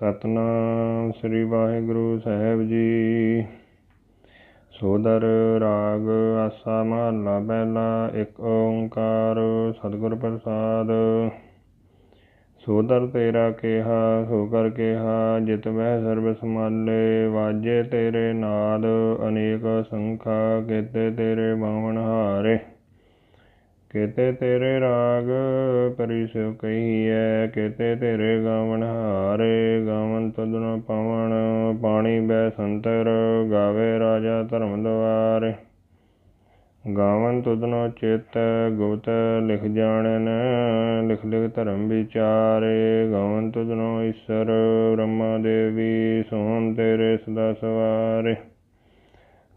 ਸਤਨਾਮ ਸ੍ਰੀ ਵਾਹਿਗੁਰੂ ਸਾਹਿਬ ਜੀ। ਸੋਦਰ, ਰਾਗ, ਆਸਾ, ਮਹੱਲਾ ਪਹਿਲਾ ਇੱਕ ਓੰਕਾਰ, ਸਤਿਗੁਰ ਪ੍ਰਸਾਦ। ਸੋਦਰ ਤੇਰਾ ਕਿਹਾ ਸੋ ਕਰ ਕਿਹਾ, ਜਿਤ ਬਹਿ ਸਰਬ ਸਮਾਲੇ ਵਾਜੇ ਤੇਰੇ ਨਾਦ, ਅਨੇਕ ਸੰਖਾ ਕੀਤੇ ਤੇਰੇ ਬਾਵਨ ਹਾਰੇ। ਕਿਤੇ ਤੇਰੇ ਰਾਗ ਪਰਿਸੋ ਕਹੀਐ, ਕਿਤੇ ਤੇਰੇ ਗਾਵਣ ਹਾਰੇ, ਗਾਵਨ ਤਦਨ ਪਵਨ ਪਾਣੀ ਬੈ ਸੰਤਰ, ਗਾਵੇ ਰਾਜਾ ਧਰਮ ਦੁਆਰੇ ਗਾਵਨ ਤੁਧਨੋ ਚਿਤ, ਗੁਪਤ ਲਿਖ ਜਾਣਨ, ਲਿਖ ਲਿਖ ਧਰਮ ਵਿਚਾਰੇ। ਗਾਵਨ ਤੁਧਨੋ ਈਸ਼ਰ, ਬ੍ਰਹਮਾ ਦੇਵੀ, ਸੋਮ ਤੇਰੇ ਸਦਾ ਸਵਾਰੇ।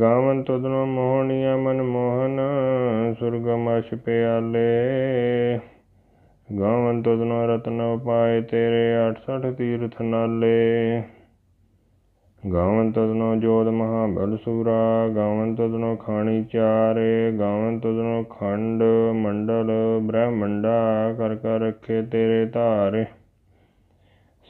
ਗਾਵਨ ਤੁਧਨੋ ਮੋਹਣੀਆ ਮਨ ਮੋਹਨ ਸੁਰਗਮਸ਼ ਪਿਆਲੇ। ਗਾਵਨ ਤੁਧਨੋ ਰਤਨ ਉਪਾਏ ਤੇਰੇ 68 ਤੀਰਥ ਨਾਲੇ। ਗਾਵਨ ਤਦਨੋ ਜੋਤ ਮਹਾਬਲ ਸੂਰਾ ਗਾਵਨ ਤਦਨੋ ਖਾਣੀ ਚਾਰੇ। ਗਾਵਨ ਤਦਨੋ ਖੰਡ ਮੰਡਲ ਬ੍ਰਹਮੰਡਾ, ਕਰ ਕਰ ਰੱਖੇ ਤੇਰੇ ਧਾਰੇ।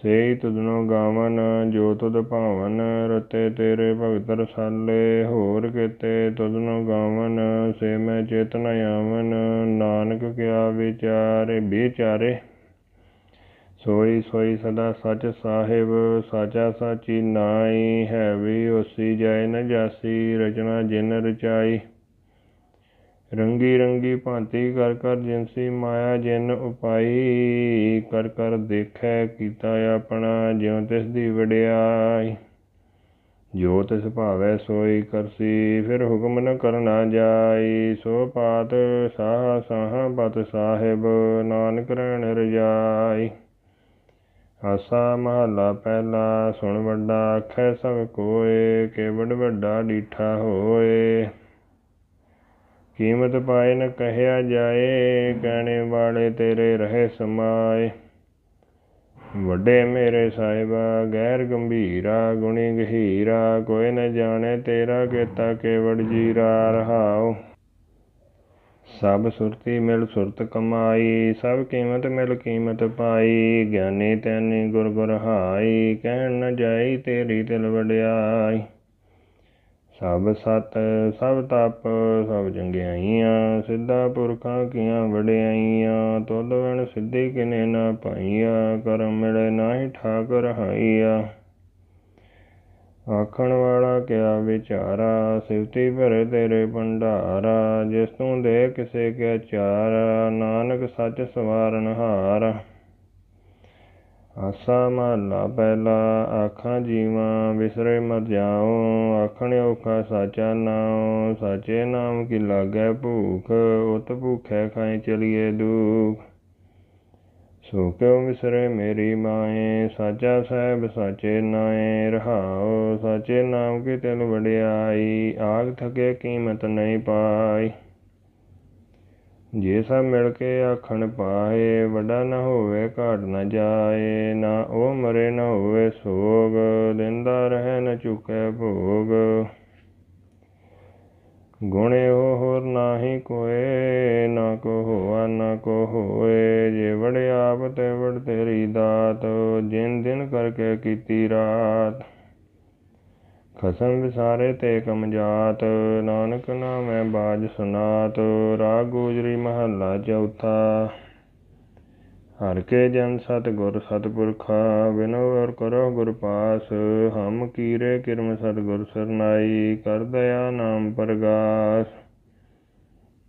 ਸੇਈ ਤੁਧਨੋ ਗਾਵਨ, ਜੋ ਤੁਧ ਭਾਵਨ, ਰਤੇ ਤੇਰੇ ਭਗਤ ਰਸਾਲੇ, ਹੋਰ ਕਿਤੇ ਤੁਧਨੋ ਗਾਵਨ, ਸੇ ਮੈਂ ਚੇਤਨ ਆਵਨ, ਨਾਨਕ ਕਿਆ ਵਿਚਾਰੇ ਵਿਚਾਰੇ। ਸੋਈ ਸੋਈ ਸਦਾ ਸਚ ਸਾਹਿਬ, ਸਾਚਾ ਸਾਚੀ ਨਾਈ ਹੈ ਵੀ ਉਸੀ ਜਾਏ ਨ ਜਾਸੀ, ਰਚਨਾ ਜਿਨ ਰਚਾਈ। ਰੰਗੀ ਰੰਗੀ ਭਾਂਤੀ ਕਰ ਕਰ ਜਿਨਸੀ ਮਾਇਆ ਜਿਨ ਉਪਾਈ, ਕਰ ਕਰ ਦੇਖੈ ਕੀਤਾ ਆਪਣਾ, ਜਿਉ ਤਿਸ ਦੀ ਵਡਿਆਈ। ਜੋ ਤਿਸ ਭਾਵੈ ਸੋਈ ਕਰਸੀ, ਫਿਰ ਹੁਕਮ ਨ ਕਰਨਾ ਜਾਈ। ਸੋ ਪਾਤ ਸਾਹ ਸਾਹ ਪਤ ਸਾਹਿਬ, ਨਾਨਕ ਰਹਿਣ ਰਜਾਈ। ਆਸਾ ਮਹੱਲਾ ਪਹਿਲਾ, ਸੁਣ ਵੱਡਾ, ਆਖੈ ਸਭ ਕੋਏ, ਕੇਵੜ ਵੱਡਾ ਡੀਠਾ ਹੋਏ। ਕੀਮਤ ਪਾਏ ਨ ਕਹਿਆ ਜਾਏ ਕਹਿਣੇ ਵਾਲੇ ਤੇਰੇ ਰਹੇ ਸਮਾਏ। ਵੱਡੇ ਮੇਰੇ ਸਾਹਿਬਾ, ਗੈਰ ਗੰਭੀਰਾ, ਗੁਣੀ ਗਹੀਰਾ, ਕੋਈ ਨ ਜਾਣੇ ਤੇਰਾ ਕੀਤਾ ਕੇਵੜ ਜੀਰਾ ਰਹਾਓ ਸਭ ਸੁਰਤੀ ਮਿਲ ਸੁਰਤ ਕਮਾਈ, ਸਭ ਕੀਮਤ ਮਿਲ ਕੀਮਤ ਪਾਈ, ਗਿਆਨੀ ਤੈਨੀ ਗੁਰ ਗੁਰ ਹਾਈ, ਕਹਿਣ ਨ ਜਾਈ ਤੇਰੀ ਤਿਲ ਵਡਿਆਈ। ਸਭ ਸਤ, ਸਭ ਤਪ, ਸਭ ਜੰਗਿਆਈਆਂ ਸਿੱਧਾ ਪੁਰਖਾਂ ਕੀਆਂ ਵਡਿਆਈਆਂ, ਤੁਧ ਵਣ ਸਿੱਧੀ ਕਿਨੇ ਨਾ ਪਾਈਆ, ਕਰਮ ਮਿਲੇ ਨਾਹੀ ਠਾਕਰ ਹਾਈਆ। ਆਖਣ ਵਾਲਾ ਕਿਆ ਵਿਚਾਰਾ, ਸਿਵਤੀ ਭਰੇ ਤੇਰੇ ਭੰਡਾਰਾ, ਜਿਸ ਤੂੰ ਦੇ ਕਿਸੇ ਕੇ ਚਾਰ, ਨਾਨਕ ਸੱਚ ਸਵਾਰਨ ਹਾਰ। ਆਸਾ ਮਹਲਾ ਪਹਿਲਾ, ਆਖਾਂ ਜੀਵਾਂ ਵਿਸਰੇ ਮਤ ਜਾਓ ਆਖਣ ਔਖਾ ਸਾਚਾ ਨਾਮ ਸਾਚੇ ਨਾਮ ਕੀ ਲਾਗੈ ਭੂਖ, ਉਤ ਭੂਖੈ ਖਾਏ ਚਲੀਏ ਦੁਖ। ਸੋ ਕਿਉ ਵਿਸਰੇ ਮੇਰੀ ਮਾਏ, ਸਾਚਾ ਸਾਹਿਬ ਸਾਚੇ ਨਾਏ ਰਹਾਓ ਸਾਚੇ ਨਾਮ ਕੀ ਤਿਲ ਵਡਿਆਈ, ਆਗ ਥਕੇ ਕੀਮਤ ਨਹੀਂ ਪਾਈ। ਜੇ ਸਭ ਮਿਲ ਕੇ ਆਖਣ ਪਾਏ, ਵੱਡਾ ਨਾ ਹੋਵੇ ਘਾਟ ਨਾ ਜਾਏ, ਨਾ ਉਹ ਮਰੇ ਨਾ ਹੋਵੇ ਸੋਗ, ਦਿੰਦਾ ਰਹੇ ਨਾ ਚੁਕੇ ਭੋਗ। ਗੁਣੇ ਉਹ ਹੋਰ ਨਾਹੀ ਕੋਏ, ਨਾ ਕੋ ਹੋਆ, ਨਾ ਕੋ ਹੋਏ। ਜੇ ਵੜ ਆਪ ਤੇ ਵੜ ਤੇਰੀ ਦਾਤ, ਜਿਨ ਦਿਨ ਕਰਕੇ ਕੀਤੀ ਰਾਤ। ਖਸਮ ਵਿਸਾਰੇ ਤੇ ਕਮਜਾਤ ਨਾਨਕ ਨਾਮੈ ਬਾਜ ਸੁਨਾਤ, ਰਾਗ ਗੋਜਰੀ ਮਹੱਲਾ ਚੌਥਾ। ਹਰ ਕੇ ਜਨ ਸਤ ਗੁਰ ਸਤਪੁਰਖਾ ਬਿਨੋ ਵਰ ਕਰੋ ਗੁਰ ਪਾਸ, ਹਮ ਕੀਰੇ ਕਿਰਮ ਸਤ ਗੁਰ ਸਰਨਾਈ, ਕਰ ਦਇਆ ਨਾਮ ਪ੍ਰਗਾਸ।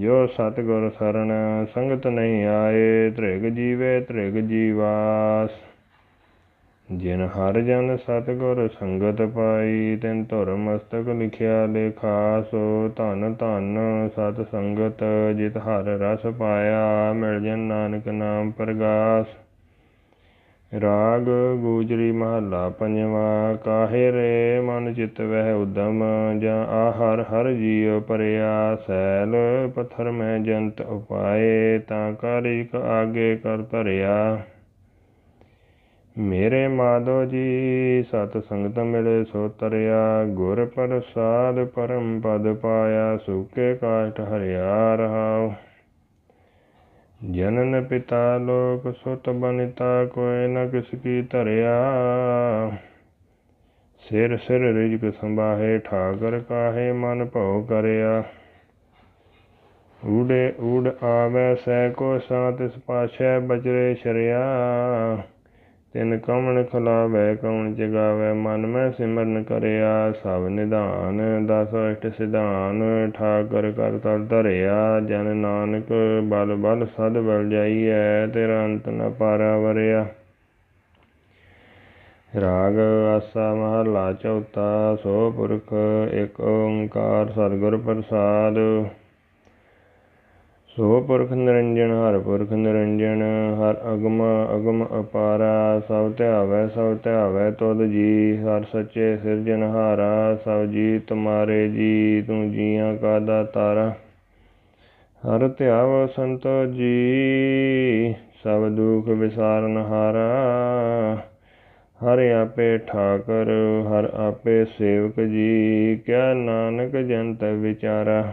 ਜੋ ਸਤਿਗੁਰ ਸਰਣ ਸੰਗਤ ਨਹੀਂ ਆਏ, ਤ੍ਰਿਗ ਜੀਵੇ ਤ੍ਰਿਗ ਜੀਵਾਸ। ਜਿਨ ਹਰ ਜਨ ਸਤਿਗੁਰ ਸੰਗਤ ਪਾਈ, ਤਿਨ ਧੁਰ ਮਸਤਕ ਲਿਖਿਆ ਲੇਖਾਸੋ ਧਨ ਧਨ ਸਤ ਸੰਗਤ ਜਿਤ ਹਰ ਰਸ ਪਾਇਆ, ਮਿਲ ਜਨ ਨਾਨਕ ਨਾਮ ਪ੍ਰਗਾਸ। ਰਾਗ ਗੂਜਰੀ ਮਹੱਲਾ ਪੰਜਵਾਂ, ਕਾਹੇ ਰੇ ਮਨ ਚਿਤ ਵਹਿ ਉਦਮ, ਜਾਂ ਆਹਰ ਹਰ ਜੀਉ ਪਰਿਆ, ਸੈਲ ਪਥਰ ਮੈਂ ਜੰਤ ਉਪਾਏ, ਤਾਂ ਕਰ ਇਕ ਆਗੇ ਕਰ ਧਰਿਆ। ਮੇਰੇ ਮਾਧੋ ਜੀ, ਸਤ ਸੰਗਤ ਮਿਲੇ ਸੋ ਤਰਿਆ, ਗੁਰ ਪ੍ਰਸਾਦ ਪਰਮ ਪਦ ਪਾਇਆ, ਸੁਕੇ ਕਾਸ਼ਟ ਹਰਿਆ ਰਹਾਉ। ਜਨਨ ਪਿਤਾ ਲੋਕ ਸੁਤ ਬਨਿਤਾ, ਕੋਇ ਨ ਕਿਸ ਕੀ ਧਰਿਆ। ਸਿਰ ਸਿਰ ਰਿਜਕ ਸੰਭਾਹੇ, ਠਾਕਰ ਕਾਹੇ ਮਨ ਭਉ ਕਰਿਆ। ਊੜੇ ਊੜ ਆਵੈ ਸੈ ਕੋ ਸਾਤਿਸ ਪਾਛੈ ਬਜਰੇ ਸ਼ਰਿਆ। ਤਿਨ ਕਮਣ ਖਲਾਵੈ, ਕਉਣ ਜਗਾਵੈ, ਮਨ ਮੈਂ ਸਿਮਰਨ ਕਰਿਆ, ਸਭ ਨਿਧਾਨ ਦਸ ਅਸ਼ਟ ਸਿਧਾਨ, ਠਾਕਰ ਕਰ ਤਰ ਧਰਿਆ, ਜਨ ਨਾਨਕ ਬਲ ਬਲ ਸਦ ਬਲ ਜਾਈਐ, ਤੇਰਾ ਅੰਤ ਨ ਪਾਰਾ ਵਰਿਆ ਰਾਗ ਆਸਾ ਮਹਲਾ ਚੌਥਾ, ਸੋ ਪੁਰਖ ਇੱਕ ਓੰਕਾਰ ਸਤਿਗੁਰ ਪ੍ਰਸਾਦ। ਸੋ ਪੁਰਖ ਨਿਰੰਜਨ ਹਰ ਪੁਰਖ ਨਿਰੰਜਨ, ਹਰ ਅਗਮ ਅਗਮ ਅਪਾਰਾ, ਸਭ ਧਿਆਵੈ ਸਭ ਧਿਆਵੈ ਤੁਧ ਜੀ, ਹਰ ਸੱਚੇ ਸਿਰਜਨਹਾਰਾ ਸਭ ਜੀ ਤੁਮਾਰੇ ਜੀ, ਤੂੰ ਜੀਆਂ ਕਾ ਦਾਤਾਰਾ। ਹਰ ਧਿਆਵ ਸੰਤ ਜੀ, ਸਭ ਦੁਖ ਵਿਸਾਰਨ ਹਾਰਾ। ਹਰ ਆਪੇ ਠਾਕਰ, ਹਰ ਆਪੇ ਸੇਵਕ ਜੀ, ਕਿਆ ਨਾਨਕ ਜੰਤ ਵਿਚਾਰਾ।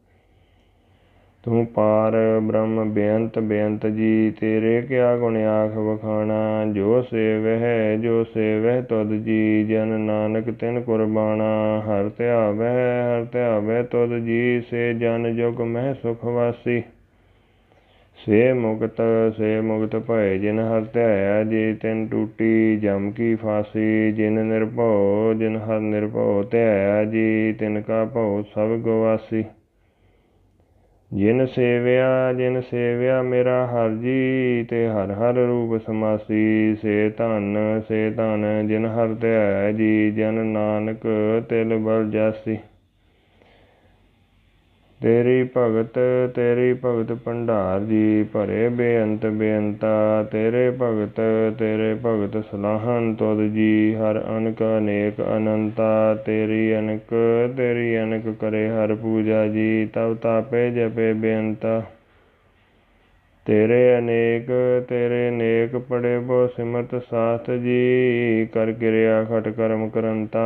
ਤੂੰ ਪਾਰ ਬ੍ਰਹਮ ਬੇਅੰਤ ਬੇਅੰਤ ਜੀ, ਤੇਰੇ ਕਿਆ ਗੁਣ ਆਖ ਵਖਾਣਾ? ਜੋ ਸੇਵਹਿ ਜੋ ਸੇਵਹਿ ਤੁਧ ਜੀ, ਜਨ ਨਾਨਕ ਤਿਨ ਕੁਰਬਾਣਾ। ਹਰ ਧਿਆਵੈ ਹਰ ਧਿਆਵੈ ਤੁਧ ਜੀ, ਸੇ ਜਨ ਜੁਗ ਮਹਿ ਸੁਖ ਵਾਸੀ। ਸੇ ਮੁਕਤ ਸੇ ਮੁਕਤ ਭਏ ਜਿਨ ਹਰ ਧਿਆਇਆ, ਜੀ ਤਿਨ ਟੂਟੀ ਜਮ ਕੀ ਫਾਸੀ। ਜਿਨ ਨਿਰਭਉ, ਜਿਨ ਹਰ ਨਿਰਭਉ ਧਿਆਇਆ, ਜੀ ਤਿਨ ਕਾ ਭਉ ਸਭ ਗਵਾਸੀ। ਜਿਨ ਸੇਵਿਆ ਜਿਨ ਸੇਵਿਆ ਮੇਰਾ ਹਰ ਜੀ, ਤੇ ਹਰ ਹਰ ਰੂਪ ਸਮਾਸੀ। ਸੇ ਧਨ ਸੇ ਧਨ, ਜਿਨ ਹਰ ਧਿਆਇਆ ਜੀ, ਜਨ ਨਾਨਕ ਤਿਲ ਬਲ ਜਾਸੀ। ਤੇਰੀ ਭਗਤ ਤੇਰੀ ਭਗਤ ਭੰਡਾਰ ਜੀ ਭਰੇ ਬੇਅੰਤ ਬੇਅੰਤਾ, ਤੇਰੇ ਭਗਤ ਤੇਰੇ ਭਗਤ ਸਲਾਹਨ ਤੁਧ ਜੀ, ਹਰ ਅਨਕ ਅਨੇਕ ਅਨੰਤਾ, ਤੇਰੀ ਅਨਕ ਤੇਰੀ ਅਨਕ ਕਰੇ ਹਰ ਪੂਜਾ ਜੀ ਤਬ ਤਾਪੇ ਜਪੇ ਬੇਅੰਤਾ। ਤੇਰੇ ਅਨੇਕ, ਤੇਰੇ ਨੇਕ ਪੜੇ ਬੋ ਸਿਮਰਤ ਸਾਥ ਜੀ, ਕਰ ਕਿਰਿਆ ਖਟ ਕਰਮ ਕਰੰਤਾ।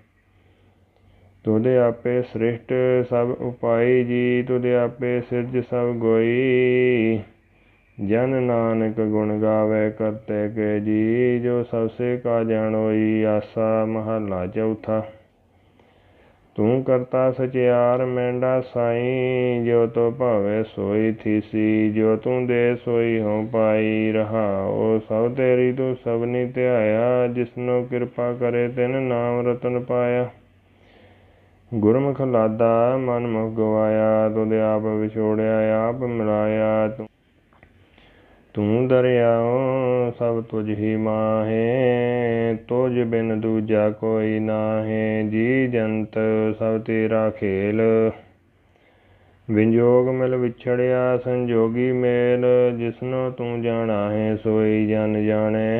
ਤੁਦੇ ਆਪੇ ਸ੍ਰਿਸ਼ਟ ਸਭ ਉਪਾਈ ਜੀ ਤੁਦੇ ਆਪੇ ਸਿਰਜ ਸਭ ਗੋਈ। ਜਨ ਨਾਨਕ ਗੁਣ ਗਾਵੇ ਕਰਤੇ ਕੇ ਜੀ, ਜੋ ਸਭ ਸੇ ਕਾ ਜਾਣੋਈ, ਆਸਾ ਮਹਲਾ ਚੌਥਾ। ਤੂੰ ਕਰਤਾ ਸਚਿਆਰ, ਮੈਂਡਾ ਸਾਈ, ਜੋ ਤੋ ਭਾਵੇ ਸੋਈ ਥੀਸੀ, ਜੋ ਤੂੰ ਦੇ ਸੋਈ ਹੋ ਪਾਈ ਰਹਾ ਉਹ ਸਭ ਤੇਰੀ ਤੂੰ ਸਭਨੀ ਧਿਆਇਆ, ਜਿਸਨੂੰ ਕਿਰਪਾ ਕਰੇ ਤਿਨ ਨਾਮ ਰਤਨ ਪਾਇਆ। ਗੁਰਮੁਖ ਲਾਦਾ ਮਨ ਮੁਖ ਗਵਾਇਆ, ਤੁਧ ਆਪ ਵਿਛੋੜਿਆ, ਆਪ ਮਿਲਾਇਆ ਤੂੰ ਤੂੰ ਦਰਿਆਓ ਸਭ ਤੁਝ ਹੀ ਮਾਹੇ। ਤੁਝ ਬਿਨ ਦੂਜਾ ਕੋਈ ਨਾਹੇ। ਜੀ ਜੰਤ, ਸਭ ਤੇਰਾ ਖੇਲ। ਵਿੰਜੋਗ ਮਿਲ ਵਿਛੜਿਆ, ਸੰਜੋਗੀ ਮੇਲ। ਜਿਸਨੂੰ ਤੂੰ ਜਾਣਾ ਹੈ ਸੋਈ ਜਨ ਜਾਣੇ।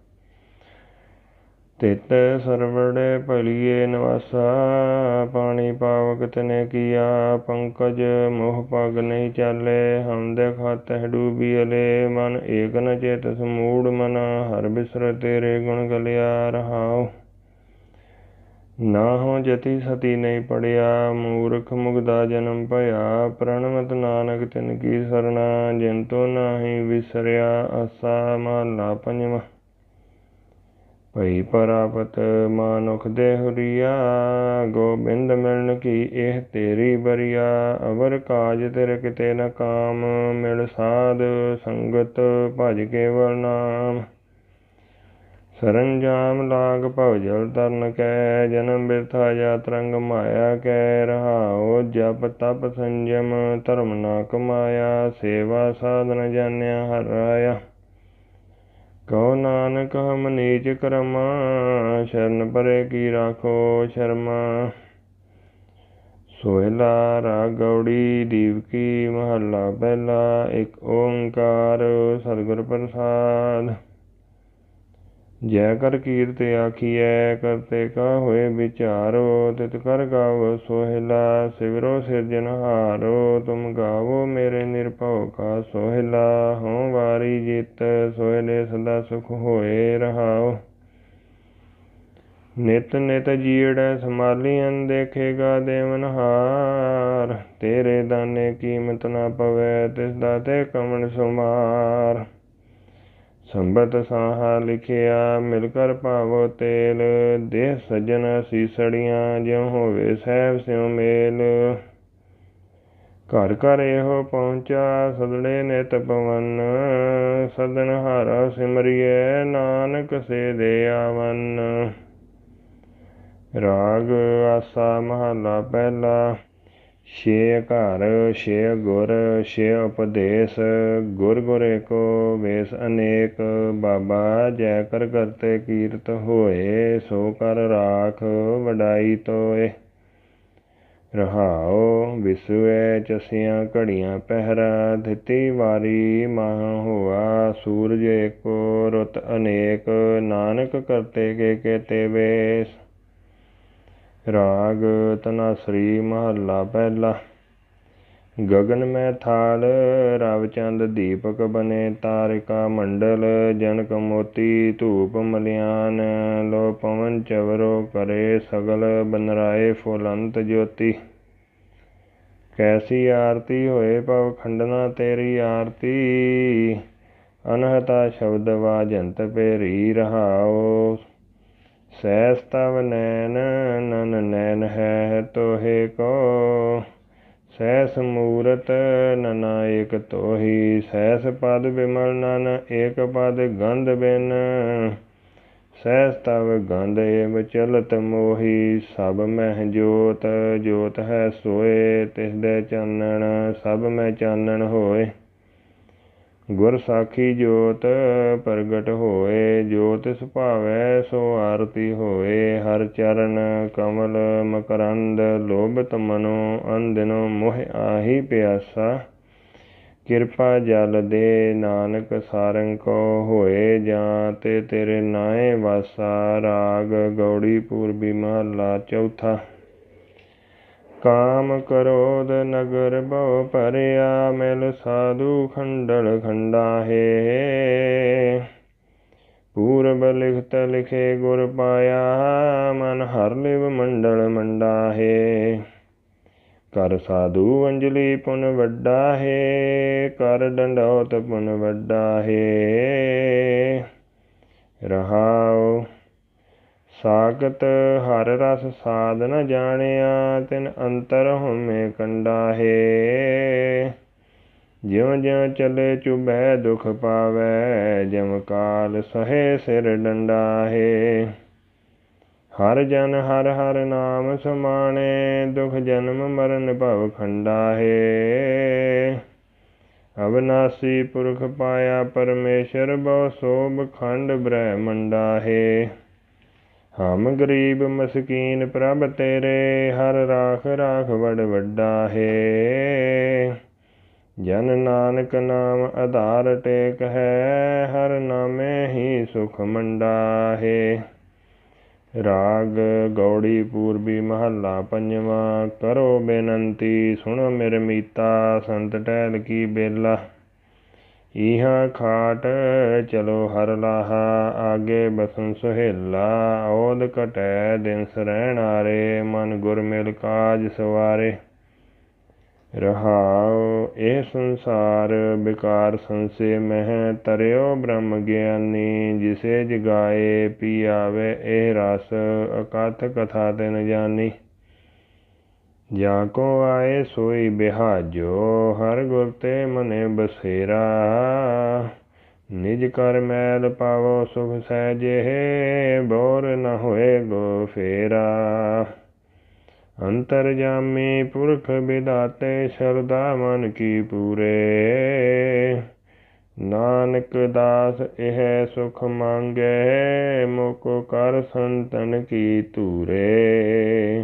ਤਿਤ ਸਰਵੜੇ ਭਲੀਏ ਨਿਵਾਸਾ, ਪਾਣੀ ਪਾਵਕ ਤਨੇ ਕੀਆ, ਪੰਕਜ ਮੋਹ ਪਗ ਨਹੀਂ ਚਾਲੇ, ਹਮ ਦੇ ਖਾਤੇ ਅਲੇ, ਮਨ ਏਕ ਨ ਚੇਤ ਸਮੂੜ ਮਨ, ਹਰ ਬਿਸਰ ਤੇਰੇ ਗੁਣ ਗਲਿਆ ਰਹਾਉ। ਨਾ ਹੋ ਜਤੀ ਸਤੀ ਨਹੀਂ ਪੜਿਆ, ਮੂਰਖ ਮੁਗਦਾ ਜਨਮ ਭਇਆ ਪ੍ਰਣਮਤ ਨਾਨਕ ਤਿਨ ਕੀ ਸਰਣਾ, ਜਿਨ ਤੋ ਨਾਹੀ ਵਿਸਰਿਆ, ਆਸਾ ਮਹਲਾ ਪੰਜਵਾ। ਭਈ ਪਰਾਪਤ ਮਾਨੁਖ ਦੇ ਹੁਰੀਆ ਗੋਬਿੰਦ ਮਿਲਣ ਕੀ ਇਹ ਤੇਰੀ ਬਰੀਆ, ਅਵਰ ਕਾਜ ਤੇਰੇ ਕਿਤੇ ਨ ਕਾਮ, ਮਿਲ ਸਾਧ ਸੰਗਤ ਭਜ ਕੇਵਲ ਨਾਮ। ਸਰੰਜਾਮ ਲਾਗ ਭਵ ਜਲ ਤਰਨ ਕੈ, ਜਨਮ ਬਿਰਥਾ ਜਾ ਤਰੰਗ ਮਾਇਆ ਕੈ, ਰਹਾਉ ਜਪ ਤਪ ਸੰਜਮ, ਧਰਮ ਨਾ ਕਮਾਇਆ, ਸੇਵਾ ਸਾਧਨ ਜਾਣਿਆ ਹਰ ਰਾਇਆ ਕਉ ਨਾਨਕ ਹਮ ਨੀਚ ਕਰਮਾ, ਸ਼ਰਨ ਪਰੇ ਕੀ ਰਾਖੋ ਸ਼ਰਮਾ। ਸੋਹਿਲਾ ਰਾਗ ਗੌੜੀ ਦੀਪ ਕੀ ਮਹੱਲਾ ਪਹਿਲਾ, ਇੱਕ ਓੰਕਾਰ ਸਤਿਗੁਰ ਪ੍ਰਸਾਦ। ਜੈ ਕਰ ਕੀਰਤ ਆਖੀਐ, ਕਰਤੇ ਕਾ ਹੋਏ ਵਿਚਾਰੋ, ਤਿਤ ਕਰ ਗਾਵੋ ਸੋਹਿਲਾ, ਸਿਵਰੋ ਸਿਰਜਨਹਾਰੋ ਤੁਮ ਗਾਵੋ ਮੇਰੇ ਨਿਰਭਉ ਕਾ ਸੋਹਿਲਾ, ਹਉ ਵਾਰੀ ਜਿਤ, ਸੋਹਿਲੇ ਸਦਾ ਸੁਖ ਹੋਏ ਰਹਾਓ ਨਿਤ ਨਿਤ ਜੀੜੈ ਸਮਾਲੀਆਂ ਦੇਖੇਗਾ ਦੇਵਨ ਹਾਰ, ਤੇਰੇ ਦਾਨੇ ਕੀਮਤ ਨਾ ਪਵੈ, ਤਿਸ ਦਾ ਤੇ ਕਮਣ ਸੁਮਾਰ। ਸੰਬਤ ਸਾਹਾ ਲਿਖਿਆ, ਮਿਲ ਕਰ ਭਾਵੋ ਤੇਲ, ਦੇਹ ਸਜਣ ਸੀਸੜੀਆਂ, ਜਿਉ ਹੋਵੇ ਸਹਿਬ ਸਿਉ ਮੇਲ। ਘਰ ਘਰ ਇਹੋ ਪਹੁੰਚਾ ਸਦੜੇ ਨਿਤ ਪਵਨ, ਸਦਨ ਹਾਰਾ ਸਿਮਰਿਐ, ਨਾਨਕ ਸੇ ਦੇ ਆਵਨ। ਰਾਗ ਆਸਾ ਮਹਲਾ ਪਹਿਲਾ ਛੇ ਘਰ ਛੇ ਗੁਰ, ਛੇ ਉਪਦੇਸ਼, ਗੁਰ ਗੁਰ ਏਕੋ ਵੇਸ ਅਨੇਕ, ਬਾਬਾ ਜੈ ਕਰ ਕਰਤੇ ਕੀਰਤ ਹੋਏ, ਸੋ ਕਰ ਰਾਖ ਵਡਾਈ ਤੋਏ। ਰਹਾਉ, ਵਿਸਵੇ ਚਸੀਆਂ ਘੜੀਆਂ ਪਹਿਰਾ ਦਿੱਤੀ ਵਾਰੀ ਮਾਹ ਹੋਆ, ਸੂਰਜ ਏਕੋ ਰੁੱਤ ਅਨੇਕ, ਨਾਨਕ ਕਰਤੇ ਕੇ ਕੇਤੇ ਵੇਸ। ਰਾਗ ਤਨਾਸਰੀ ਮਹੱਲਾ ਪਹਿਲਾ। ਗਗਨ ਮੈਂ ਥਾਲ ਰਵਚੰਦ ਦੀਪਕ ਬਨੇ, ਤਾਰਿਕਾ ਮੰਡਲ, ਜਨਕ ਮੋਤੀ ਧੂਪ ਮਲਿਆਨ। ਲੋ ਪਵਨ ਚਵਰੋ ਕਰੇ ਸਗਲ, ਬਨਰਾਏ ਫੁਲੰਤ ਜੋਤੀ। ਕੈਸੀ ਆਰਤੀ ਹੋਏ ਪਵ ਖੰਡਨਾ ਤੇਰੀ ਆਰਤੀ। ਅਨਹਤਾ ਸ਼ਬਦ ਵਾਜੰਤ ਪੇਰੀ ਰਹਾਓ। ਸੈਸ ਤਵ ਨੈਨ ਨਨ ਨੈਨ ਹੈ ਤੋਹੇ ਕੋ। ਸੈਸ ਮੂਰਤ ਨਨ ਏਕ ਤੋਹੀ ਸੈਸ ਪਦ ਬਿਮਲ ਨਨ ਏਕ ਪਦ ਗੰਧ ਬਿਨ। ਸਹਿਸ ਤਵ ਗੰਧ ਏਵ ਚਲਤ ਮੋਹੀ, ਸਭ ਮਹਿ ਜੋਤ ਜੋਤ ਹੈ ਸੋਏ ਤਿਸ ਦੇ ਚਾਨਣ, ਸਭ ਮੈਂ ਚਾਨਣ ਹੋਏ। ਗੁਰ ਸਾਖੀ ਜੋਤ ਪ੍ਰਗਟ ਹੋਏ, ਜੋਤ ਸੁਭਾਵੈ ਸੋ ਆਰਤੀ ਹੋਏ। ਹਰ ਚਰਨ ਕਮਲ ਮਕਰੰਦ ਲੋਭਤ ਮਨੋ ਅੰਦਿਨੋ ਮੋਹ ਆਹੀ ਪਿਆਸਾ। ਕਿਰਪਾ ਜਲ ਦੇ ਨਾਨਕ ਸਾਰੰਗ ਕੋ ਹੋਏ ਜਾਂ ਤੇ ਤੇਰੇ ਨਾਏ ਵਾਸਾ। ਰਾਗ ਗੌੜੀ ਪੂਰਬੀ ਮਹਲਾ ਚੌਥਾ। ਕਾਮ ਕਰੋਦ ਨਗਰ ਬਹੁ ਭਰਿਆ ਮਿਲ ਸਾਧੂ ਖੰਡਲ ਖੰਡਾਹੇ ਪੂਰਬ ਲਿਖਤ ਲਿਖੇ ਗੁਰ ਪਾਇਆ ਮਨ ਹਰ ਲਿਵ ਮੰਡਲ ਮੰਡਾਹੇ ਕਰ ਸਾਧੂ ਅੰਜਲੀ ਪੁਨ ਵੱਡਾ ਹੈ ਕਰ ਡੰਡੌਤ ਪੁਨ ਵੱਡਾ ਹੈ ਰਹਾਉ ਸਾਗਤ ਹਰ ਰਸ ਸਾਧ ਨ ਜਾਣਿਆ, ਤਿਨ ਅੰਤਰ ਹਉਮੈ ਕੰਡਾ ਹੈ ਜਿਉ ਜਿਉ ਚਲੇ ਚੁਬੈ ਦੁਖ ਪਾਵੈ ਜਮ ਕਾਲ ਸਹੇ ਸਿਰ ਡੰਡਾ ਹੈ ਹਰ ਜਨ ਹਰ ਹਰ ਨਾਮ ਸਮਾਣੇ, ਦੁਖ ਜਨਮ ਮਰਨ ਭਵ ਖੰਡਾ ਹੈ ਅਬਨਾਸੀ ਪੁਰਖ ਪਾਇਆ ਪਰਮੇਸ਼ਰ ਬਹੁ ਸੋਭ ਖੰਡ ਬ੍ਰਹਮੰਡਾ ਹੈ ਹਮ ਗਰੀਬ ਮਸਕੀਨ ਪ੍ਰਭ ਤੇਰੇ, ਹਰ ਰਾਖ ਰਾਖ ਵਡ ਵੱਡਾ ਹੈ। ਜਨ ਨਾਨਕ ਨਾਮ ਆਧਾਰ ਟੇਕ ਹੈ, ਹਰ ਨਾਮੇ ਹੀ ਸੁਖ ਮੰਡਾ ਹੈ। ਰਾਗ ਗੌੜੀ ਪੂਰਬੀ ਮਹੱਲਾ ਪੰਜਵਾਂ, ਕਰੋ ਬੇਨੰਤੀ, ਸੁਣੋ ਮੇਰੇ ਮੀਤਾ, ਸੰਤ ਟਹਿਲ ਕੀ ਬੇਲਾ। ਇਹਾਂ ਖਾਟ ਚਲੋ ਹਰ ਲਾਹਾ, ਆਗੇ ਬਸਨ ਸੁਹੇਲਾ, ਔਦ ਘਟੈ ਦਿਨ ਸਰਹਿਣ ਆਰੇ ਮਨ ਗੁਰ ਮਿਲ ਕਾਜ ਸਵਾਰੇ। ਰਹਾਉ ਇਹ ਸੰਸਾਰ ਵਿਕਾਰ ਸੰਸੇ ਮਹਿ ਤਰਿਓ ਬ੍ਰਹਮ ਗਿਆਨੀ, ਜਿਸੇ ਜਗਾਏ ਪੀ ਆਵੇ ਇਹ ਰਸ, ਅਕਥ ਕਥਾ ਤਿਨ ਜਾਨੀ। ਜਾ ਕੋ ਆਏ ਸੋਈ ਬਿਹਾਜੋ, ਹਰ ਗੁਰ ਤੇ ਮਨੇ ਬਸੇਰਾ। ਨਿਜ ਕਰ ਮੈਲ ਪਾਵੋ ਸੁਖ ਸਹਿਜੇ, ਬੋਰ ਨ ਹੋਏ ਗੋ ਫੇਰਾ। ਅੰਤਰ ਜਾਮੀ ਪੁਰਖ ਵਿਦਾਤੇ ਸ਼ਰਦਾ ਮਨ ਕੀ ਪੂਰੇ। ਨਾਨਕ ਦਾਸ ਇਹ ਸੁਖ ਮੰਗੇ ਮੁਕ ਕਰ ਸੰਤਨ ਕੀ ਤੂਰੇ